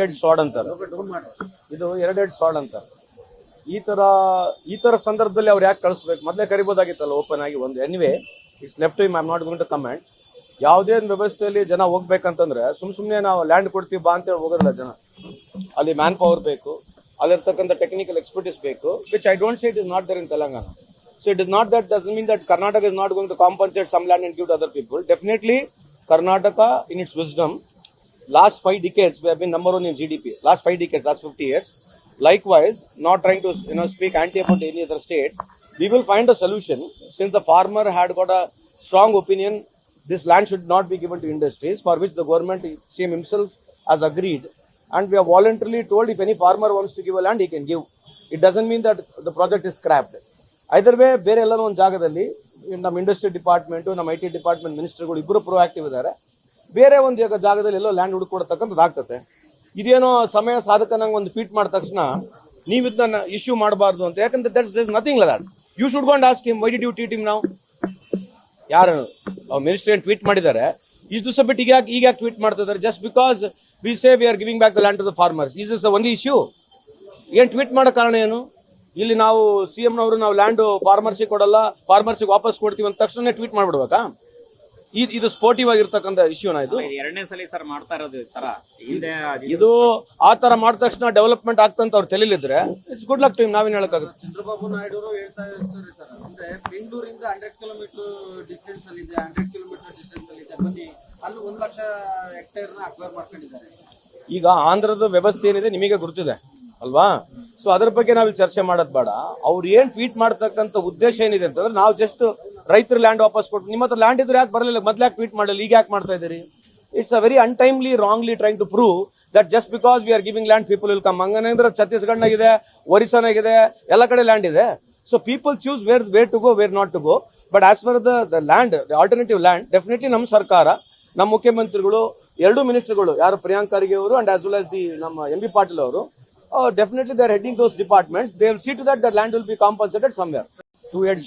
Head ಸಾಡ್ ಅಂತಾರೆ. ಇದು ಎರಡು ಹೆಡ್ ಸಾಡ್ ಅಂತಾರೆ. ಈ ತರ ಈ ತರ ಸಂದರ್ಭದಲ್ಲಿ ಅವ್ರು ಯಾಕೆ ಕಳಿಸ್ಬೇಕು? ಮೊದಲೇ ಕರಿಬೋದಾಗಿತ್ತಲ್ಲ ಓಪನ್ ಆಗಿ ಒಂದು. Anyway it's left I am not going to comment ಯಾವುದೇ ಒಂದು ವ್ಯವಸ್ಥೆಯಲ್ಲಿ ಜನ ಹೋಗ್ಬೇಕಂತಂದ್ರೆ ಸುಮ್ ಸುಮ್ನೆ ನಾವು ಲ್ಯಾಂಡ್ ಕೊಡ್ತೀವಿ, ಬಾ ಅಂತೇಳಿ ಹೋಗೋದಿಲ್ಲ ಜನ. ಅಲ್ಲಿ ಮ್ಯಾನ್ ಪವರ್ ಬೇಕು, ಅಲ್ಲಿರ್ತಕ್ಕಂಥ ಟೆಕ್ನಿಕಲ್ ಎಕ್ಸ್ಪರ್ಟೀಸ್ ಬೇಕು which I don't say it is not there in Telangana so it is not that does mean that Karnataka is not going to compensate some land and give to other people definitely Karnataka in it's wisdom last five decades we have been number one in GDP. Last five decades, last 50 years. Likewise, not trying to you know speak anti about any other state, we will find a solution since the farmer had got a strong opinion. This land should not be given to industries, for which the government CM himself has agreed, and we have voluntarily told if any farmer wants to give a land, he can give. It doesn't mean that the project is scrapped. Either way ಬೇರೆ ಎಲ್ಲರೂ ಒಂದು ಜಾಗದಲ್ಲಿ ನಮ್ಮ industry department ನಮ್ಮ I T department ಮಿನಿಸ್ಟರ್ಗಳು ಇಬ್ಬರು proactive ಇದ್ದಾರೆ ಬೇರೆ ಒಂದು ಜಾಗ ಜಾಗದಲ್ಲಿ ಎಲ್ಲೋ ಲ್ಯಾಂಡ್ ಹುಡುಕೊಡ್ತಕ್ಕಂಥದ್ದು ಆಗ್ತದೆ ಇದೇನೋ ಸಮಯ ಸಾಧಕ ನಂಗೆ ಒಂದು ಫೀಟ್ ಮಾಡಿದ ತಕ್ಷಣ ನೀವು ಇದನ್ನ ಇಶ್ಯೂ ಮಾಡಬಾರ್ದು ಅಂತ. ಯಾಕಂದ್ರೆ that's thus nothing that you should go and ask him why did you tweet him ನಾವು ಯಾರು ಮಿನಿಸ್ಟರ್ ಏನು ಟ್ವೀಟ್ ಮಾಡಿದ್ದಾರೆ? ಇಷ್ಟು ದಿವಸ ಬಿಟ್ಟು ಈಗ ಯಾಕೆ ಈಗ ಯಾಕೆ ಟ್ವೀಟ್ ಮಾಡ್ತಿದ್ದಾರೆ just because we say we are giving back the land to the farmers is is ಒಂದು ಇಶ್ಯೂ ಏನು ಟ್ವೀಟ್ ಮಾಡೋ ಕಾರಣ ಏನು? ಇಲ್ಲಿ ನಾವು ಸಿ ನವರು ನಾವು ಲ್ಯಾಂಡ್ ಫಾರ್ಮರ್ಸಿಗೆ ಕೊಡಲ್ಲ ಫಾರ್ಮರ್ಸಿಗೆ ವಾಪಸ್ ಕೊಡ್ತೀವಿ ಅಂತ ತಕ್ಷಣ ಟ್ವೀಟ್ ಮಾಡ್ಬಿಡ್ಬೇಕಾ? ಇದ್- ಇದು ಸ್ಪೋರ್ಟಿವ್ ಆಗಿರ್ತಕ್ಕಂಥ ಇಶ್ಯೂನ ಇದು. ಎರಡನೇ ಸಲ ಸರ್ ಮಾಡ್ತಾ ಇರೋದು ಈ ತರ. ಹಿಂದೆ ಇದು ಆ ತರ ಮಾಡಿದ ತಕ್ಷಣ ಡೆವಲಪ್ಮೆಂಟ್ ಆಗ್ತಂತ ಅವ್ರು ತಿಳಿಲಿದ್ರೆ ಇಟ್ಸ್ ಗುಡ್ ಲಕ್ ಟೀಮ್ ನಾವೇನ್ ಹೇಳಕ್ಕಾಗುತ್ತೆ? ಚಂದ್ರಬಾಬು ನಾಯ್ಡು ಹೇಳ್ತಾ ಇರ್ತಾರೆ ಸರ್ ಅಂದ್ರೆ ಬೆಂಗಳೂರಿಂದ ಹಂಡ್ರೆಡ್ ಕಿಲೋಮೀಟರ್ ಡಿಸ್ಟೆನ್ಸ್ ಅಲ್ಲಿ ಇದೆ ಹಂಡ್ರೆಡ್ ಕಿಲೋಮೀಟರ್ ಡಿಸ್ಟೆನ್ಸ್ ಅಲ್ಲಿ ಇದೆ. ಬನ್ನಿ ಅಲ್ಲಿ ಒಂದ್ ಲಕ್ಷ ಹೆಕ್ಟೇರ್ನ ಅಕ್ವೈರ್ ಮಾಡ್ಕೊಂಡಿದ್ದಾರೆ. ಈಗ ಆಂಧ್ರದ ವ್ಯವಸ್ಥೆ ಏನಿದೆ ನಿಮಗೆ ಗೊತ್ತಿದೆ ಅಲ್ವಾ? ಸೊ ಅದ್ರ ಬಗ್ಗೆ ನಾವಿಲ್ಲಿ ಚರ್ಚೆ ಮಾಡೋದ್ ಬೇಡ. ಅವ್ರು ಏನ್ ಟ್ವೀಟ್ ಮಾಡ್ತಕ್ಕಂಥ ಉದ್ದೇಶ ಏನಿದೆ ಅಂತಂದ್ರೆ ನಾವು ಜಸ್ಟ್ ರೈತರ ಲ್ಯಾಂಡ್ ವಾಪಸ್ ಕೊಟ್ಟು ನಿಮ್ಮ ಹತ್ರ ಲ್ಯಾಂಡ್ ಇದ್ರೆ ಯಾಕೆ ಬರಲಿಲ್ಲ? ಮೊದ್ಲು ಯಾಕೆ ಟ್ವೀಟ್ ಮಾಡಲಿಲ್ಲ? ಈಗ ಯಾಕೆ ಮಾಡ್ತಾ ಇದ್ದೀರಿ? It's a very untimely wrongly trying to prove that just because we are giving land people will come ಹಂಗಂದ್ರೆ ಛತ್ತೀಸ್ಗಢನಾಗಿದೆ ಒರಿಸ್ಸಾನಾಗಿದೆ, ಎಲ್ಲ ಕಡೆ ಲ್ಯಾಂಡ್ ಇದೆ. So people choose where where to go where not to go but as far the the land the alternative land definitely ನಮ್ಮ ಸರ್ಕಾರ, ನಮ್ಮ ಮುಖ್ಯಮಂತ್ರಿಗಳು, ಎರಡು ಮಿನಿಸ್ಟರ್ಗಳು ಯಾರು ಪ್ರಿಯಾಂಕ್ ಖರ್ಗೆ ಅವರು and as well as the ನಮ್ಮ ಎಂ ಬಿ ಪಾಟೀಲ್ ಅವರು definitely they are heading those departments they will see to that the land will be compensated somewhere to head